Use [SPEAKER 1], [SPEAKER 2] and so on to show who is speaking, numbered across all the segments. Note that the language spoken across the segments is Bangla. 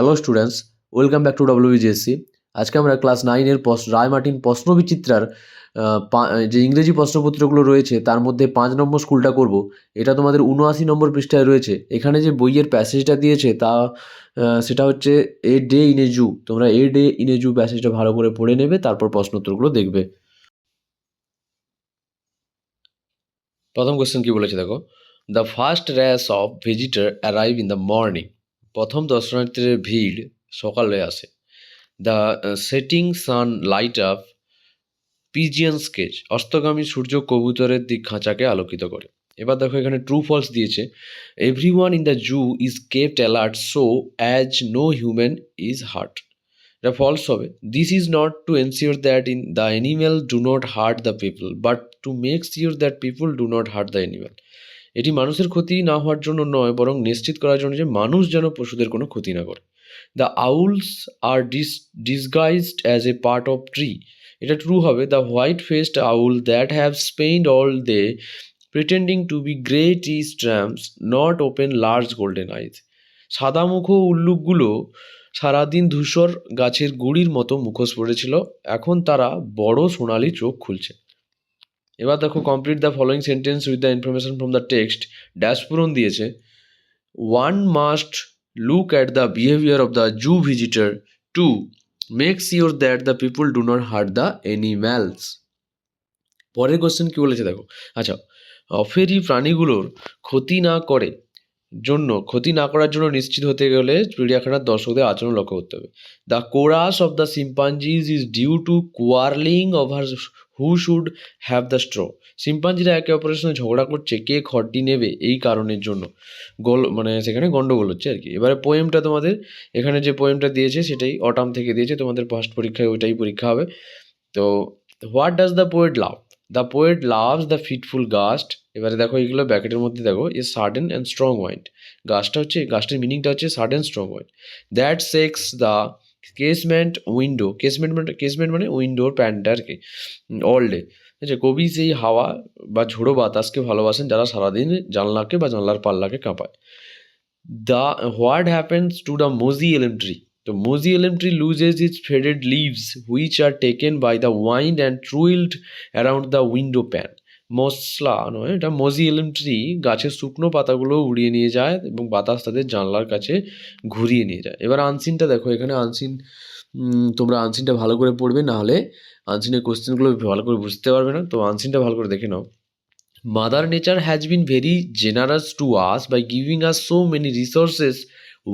[SPEAKER 1] Hello students welcome back to WBGSC আজকে আমরা ক্লাস নাইনের রায় মার্টিন প্রশ্নবিচিত্রার যে ইংরেজি প্রশ্নপত্রগুলো রয়েছে, তার মধ্যে পাঁচ নম্বর স্কুলটা করব। এটা তোমাদের উনআশি নম্বর পৃষ্ঠায় রয়েছে। এখানে যে বইয়ের প্যাসেজটা দিয়েছে, তা সেটা হচ্ছে এ ডে ইন এ জু তোমরা এ ডে ইন এ জু প্যাসেজটা ভালো করে পড়ে নেবে, তারপর প্রশ্নোত্তরগুলো দেখবে। প্রথম কোয়েশ্চেন কি বলেছে দেখো? The first rash of visitor arrive in the morning প্রথম দর্শনার্থীদের ভিড় সকালে আসে। The setting sun light up pigeon sketch অস্তগামী সূর্য কবুতরের দিক খাঁচাকে আলোকিত করে। এবার দেখো এখানে ট্রু ফলস দিয়েছে। Every one in the zoo is kept alert so as no human is hurt এটা ফলস হবে। This is not to ensure that in the animal do not hurt the people but to make sure that people do not hurt the animal এটি মানুষের ক্ষতি না হওয়ার জন্য নয়, বরং নিশ্চিত করার জন্য যে মানুষ যেন পশুদের কোনো ক্ষতি না করে। The owls are dis disguised as a part of tree এটা ট্রু হবে। The white faced owl that have spend all day pretending to be grey tree stumps not open large golden eyes সাদামুখ উল্লুকগুলো সারাদিন ধূসর গাছের গুড়ির মতো মুখোশ পড়েছিল এখন তারা বড় সোনালি চোখ খুলছে। এবার দেখো complete the following sentence with the information from the text dash দিয়েছে। One must look at the behaviour of the zoo visitor to make sure that the people do not hurt the animals পরের কোশ্চেন কি বলেছে দেখো। আচ্ছা অফেরি প্রাণীগুলোর ক্ষতি না করে জন্য, ক্ষতি না করার জন্য নিশ্চিত হতে গেলে চিড়িয়াখানার দর্শকদের আচরণ লক্ষ্য করতে হবে। The chorus of the chimpanzees is due to quarrelling over who should have the straw সিম্পাঞ্জিরা একে অপরের সঙ্গে ঝগড়া করছে, কে খড়টি নেবে এই কারণের জন্য। গোল মানে সেখানে গন্ডগোল হচ্ছে আর কি। এবারে পোয়েমটা তোমাদের, এখানে যে পোয়েমটা দিয়েছে সেটাই অটাম থেকে দিয়েছে, তোমাদের ফার্স্ট পরীক্ষায় ওইটাই পরীক্ষা হবে। তো what does the poet love the poet loves the fitful gust এবারে দেখো এইগুলো ব্যাকেটের মধ্যে দেখো a sudden and strong wind গাছটা হচ্ছে গাছটার মিনিংটা হচ্ছে sudden strong wind that shakes the casement window casement মানে কেসমেন্ট মানে উইন্ডোর প্যান্টটা আর কি অল ডে ঠিক আছে, কবি সেই হাওয়া বা ঝোড়ো বাতাসকে ভালোবাসেন যারা সারাদিন জানলাকে বা জানলার পাল্লাকে কাঁপায়। The what happens to the mossy elm tree? তো mossy elm tree loses its faded leaves which are taken by the wind and twirled around the window pane. মশলা নয়, এটা মজি এলএম ট্রি গাছের শুকনো পাতাগুলো উড়িয়ে নিয়ে যায় এবং বাতাস তাদের জানলার কাছে ঘুরিয়ে নিয়ে যায়। এবার আনসিনটা দেখো, এখানে আনসিন তোমরা আনসিনটা ভালো করে পড়বে নাহলে আনসিনের কোশ্চেনগুলো ভালো করে বুঝতে পারবে না। তো আনসিনটা ভালো করে দেখে নাও। Mother nature has been very generous to us by giving us so many resources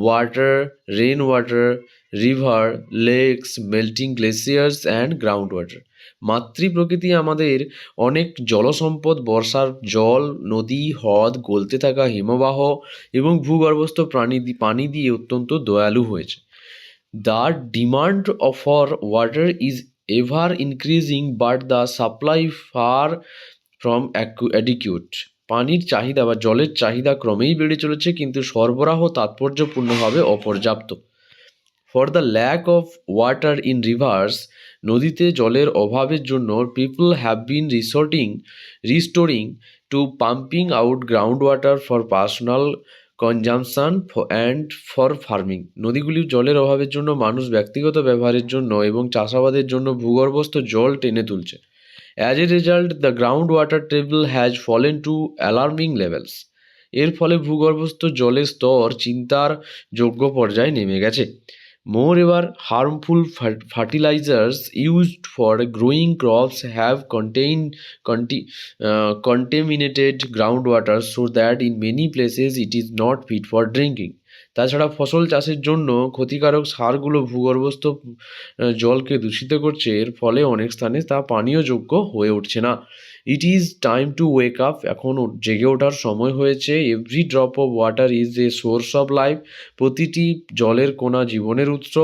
[SPEAKER 1] water rain water river lakes melting glaciers and ground water মাতৃ প্রকৃতি আমাদের অনেক জলসম্পদ, বর্ষার জল, নদী, হ্রদ, গলতে থাকা হিমবাহ এবং ভূগর্ভস্থ প্রাণী পানি দিয়ে অত্যন্ত দয়ালু হয়েছে। The demand for water is ever increasing but the supply far from adequate পানির চাহিদা বা জলের চাহিদা ক্রমেই বেড়ে চলেছে, কিন্তু সরবরাহ তাৎপর্যপূর্ণভাবে অপর্যাপ্ত। For the lack of water in rivers নদীতে জলের অভাবের জন্য people have been resorting restoring to pumping out ground water for personal consumption and for farming নদীগুলির জলের অভাবের জন্য মানুষ ব্যক্তিগত ব্যবহারের জন্য এবং চাষাবাদের জন্য ভূগর্ভস্থ জল টেনে তুলছে। As a result the ground water table has fallen to alarming levels এর ফলে ভূগর্ভস্থ জলের স্তর চিন্তার যোগ্য পর্যায়ে নেমে গেছে। Moreover harmful fertilisers used for growing crops have contain conti contaminated groundwater so that in many places it is not fit for drinking. তাছাড়া ফসল চাষের জন্য ক্ষতিকারক সারগুলো ভূগর্ভস্থ জলকে দূষিত করছে। এর ফলে অনেক স্থানে তা পানীয় যোগ্য হয়ে উঠছে না। It is time to wake up এখন জেগে ওঠার সময় হয়েছে। Every drop of water is a source of life প্রতিটি জলের কোনা জীবনের উৎস।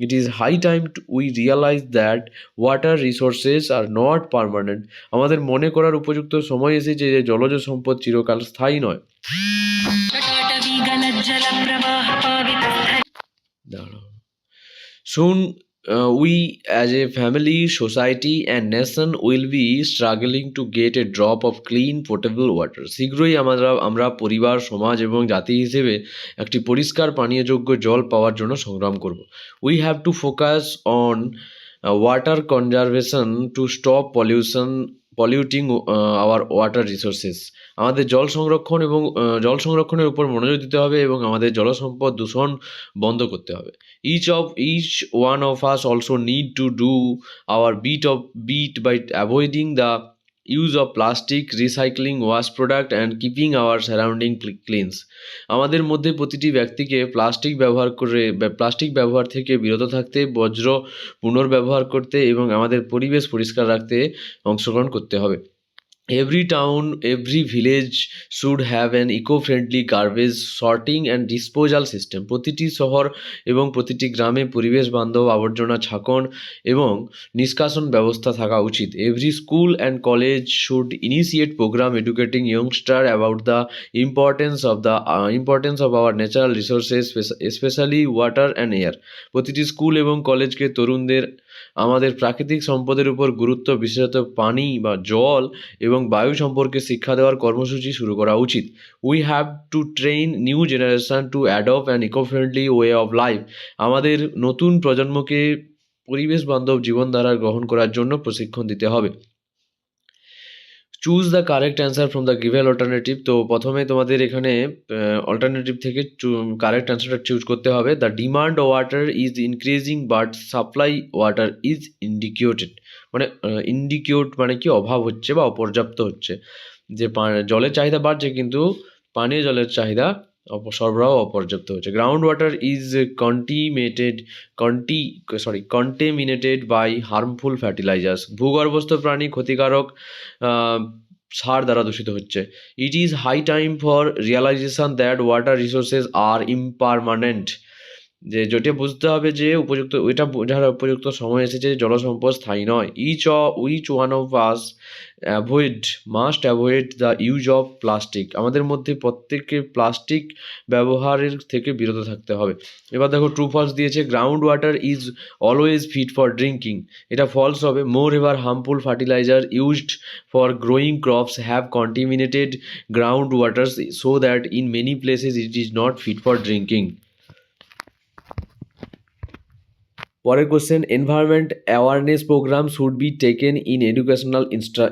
[SPEAKER 1] It is high time we realise that water resources are not permanent আমাদের মনে করার উপযুক্ত সময় এসেছে যে জলজ সম্পদ চিরকাল স্থায়ী নয়। দাঁড়াও। শুন uh, we as a family society and nation will be struggling to get a drop of clean potable water. শীঘ্রই আমরা আমরা পরিবার সমাজ এবং জাতি হিসেবে একটি পরিষ্কার পানীয়যোগ্য জল পাওয়ার জন্য সংগ্রাম করব। We have to focus on water conservation to stop pollution polluting our water resources আমাদের জল সংরক্ষণ এবং জল সংরক্ষণের উপর মনোযোগ দিতে হবে এবং আমাদের জলসম্পদ দূষণ বন্ধ করতে হবে। Each of each one of us also need to do our bit of bit by avoiding the use of plastic recycling wash product and keeping our surrounding cleans আমাদের মধ্যে প্রতিটি ব্যক্তিকে প্লাস্টিক ব্যবহার করে প্লাস্টিক ব্যবহার থেকে বিরত থাকতে, বজ্র পুনর্ব্যবহার করতে এবং আমাদের পরিবেশ পরিষ্কার রাখতে অংশগ্রহণ করতে হবে। Every town every village should have an eco friendly garbage sorting and disposal system প্রতিটি শহর এবং প্রতিটি গ্রামে পরিবেশ বান্ধব আবর্জনা ছাকন এবং নিষ্কাশন ব্যবস্থা থাকা উচিত। Every school and college should initiate programme educating youngster about the importance of the importance of our natural resources specially water and air প্রতিটি স্কুল এবং কলেজকে তরুণদের আমাদের প্রাকৃতিক সম্পদের উপর গুরুত্ব, বিশেষত পানি বা জল এবং বায়ু সম্পর্কে শিক্ষা দেওয়ার কর্মসূচি শুরু করা উচিত। We have to train new generation to adopt and eco friendly way of life আমাদের নতুন প্রজন্মকে পরিবেশ বান্ধব জীবনধারা গ্রহণ করার জন্য প্রশিক্ষণ দিতে হবে। Choose the correct answer from the given alternative তো প্রথমে তোমাদের এখানে অল্টারনেটিভ থেকে কারেক্ট অ্যান্সারটা চুজ করতে হবে। The demand water is increasing but supply water is inadequate মানে ইন্ডিকিউট মানে কি? অভাব হচ্ছে বা অপর্যাপ্ত হচ্ছে। যে জলের চাহিদা বাড়ছে, কিন্তু পানীয় জলের চাহিদা সরবরাহ অপর্যাপ্ত হচ্ছে ground water is contaminated conti sorry contaminated by harmful fertilisers ভূগর্ভস্থ প্রাণী ক্ষতিকারক সার দ্বারা দূষিত হচ্ছে। It is high time for realisation that water resources are impermanent যে যেটা বুঝতে হবে যে উপযুক্ত ওইটা বোঝার উপযুক্ত সময় এসেছে জলসম্পদ স্থায়ী নয়। Each which one of us avoid must avoid the use of plastic আমাদের মধ্যে প্রত্যেককে প্লাস্টিক ব্যবহারের থেকে বিরত থাকতে হবে। এবার দেখো ট্রু ফলস দিয়েছে ground water is always fit for drinking এটা ফলস হবে। Moreover harmful fertiliser used for growing crops have contaminated ground waters so that in many places it is not fit for drinking পরের question environment awareness programme should be taken in educational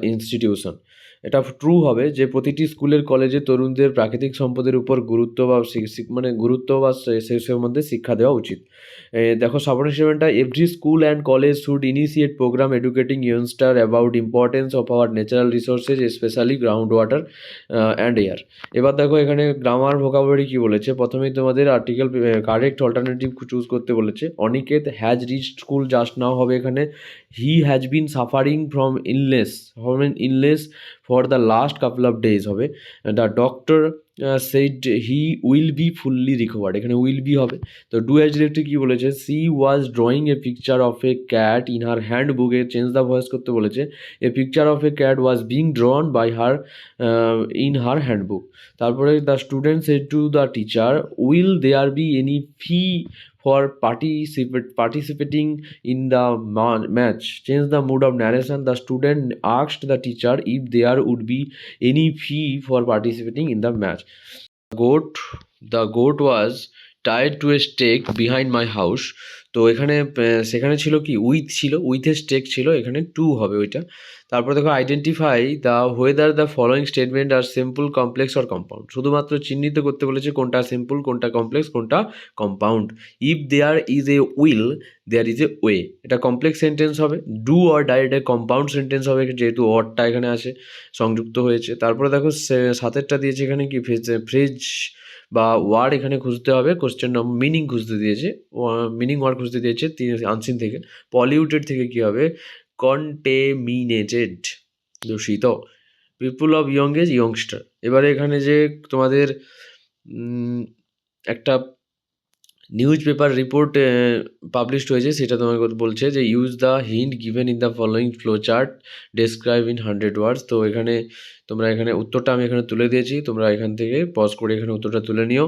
[SPEAKER 1] institution এটা ট্রু হবে যে প্রতিটি স্কুলের কলেজে তরুণদের প্রাকৃতিক সম্পদের উপর গুরুত্ব বা মানে গুরুত্ব বা সে- সে সম্বন্ধে শিক্ষা দেওয়া উচিত। দেখো subordinate স্টেটমেন্টটা every school and college should initiate programme educating youngster about importance of our natural resources specially ground water and air এবার দেখো এখানে গ্রামার ভোকাবুলারি কি বলেছে? প্রথমেই তোমাদের আর্টিকেল কারেক্ট অল্টারনেটিভ চুজ করতে বলেছে। Aniket has reach school just now হবে এখানে। He has been suffering from illness from an illness for the last couple of days হবে। The doctor said he will be fully recovered এখানে উইল বি হবে। তো ডু অ্যাজ ডিরেক্টে কী বলেছে? She was drawing a picture of a cat in her hand বুকে চেঞ্জ দ্য ভয়েস করতে বলেছে। A picture of a cat was being drawn by her in her hand book তারপরে the student said to the teacher will there be any fee for participate participating in the ma- match change the mood of narration the student asked the teacher if there would be any fee for participating in the match goat the goat was tied to a stake behind my house তো এখানে সেখানে ছিল কি উইথ ছিল উইথের স্টেক ছিল এখানে টু হবে ওইটা তারপর দেখো identify the whether the following statement are simple complex or compound শুধুমাত্র চিহ্নিত করতে বলেছে কোনটা সিম্পল কোনটা কমপ্লেক্স কোনটা compound if there is a will there is a way এটা কমপ্লেক্স সেন্টেন্স হবে। ডু অর ডাই এটা কম্পাউন্ড সেন্টেন্স হবে, যেহেতু অরটা এখানে আছে, সংযুক্ত হয়েছে। তারপরে দেখো সাতেরটা দিয়েছে এখানে কি? ফ্রেজ বা ওয়ার্ড এখানে খুঁজতে হবে। কোশ্চেন মিনিং খুঁজতে দিয়েছে। মিনিং ওয়ার্ড খুঁজতে দিয়েছে আনসিন থেকে। পলিউটেড থেকে কি হবে? কন্টেমিনেটেড দূষিত। People of young age youngster এবারে এখানে যে তোমাদের একটা নিউজ পেপার রিপোর্ট পাবলিশড হয়েছে, সেটা তোমাকে বলছে যে use the hint given in the following flow chart describe in hundred words তো এখানে তোমরা এখানে উত্তরটা আমি এখানে তুলে দিয়েছি, তোমরা এখান থেকে পজ করে এখানে উত্তরটা তুলে নিও।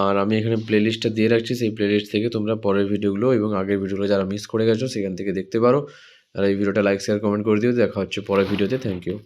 [SPEAKER 1] আর আমি এখানে প্লেলিস্টটা দিয়ে রাখছি, সেই প্লেলিস্ট থেকে তোমরা পরের ভিডিওগুলো এবং আগের ভিডিওগুলো যারা মিস করে গেছো, সেখান থেকে দেখতে পারো। আর এই ভিডিওটা লাইক শেয়ার কমেন্ট করে দিও। দেখা হচ্ছে পরের ভিডিওতে। Thank you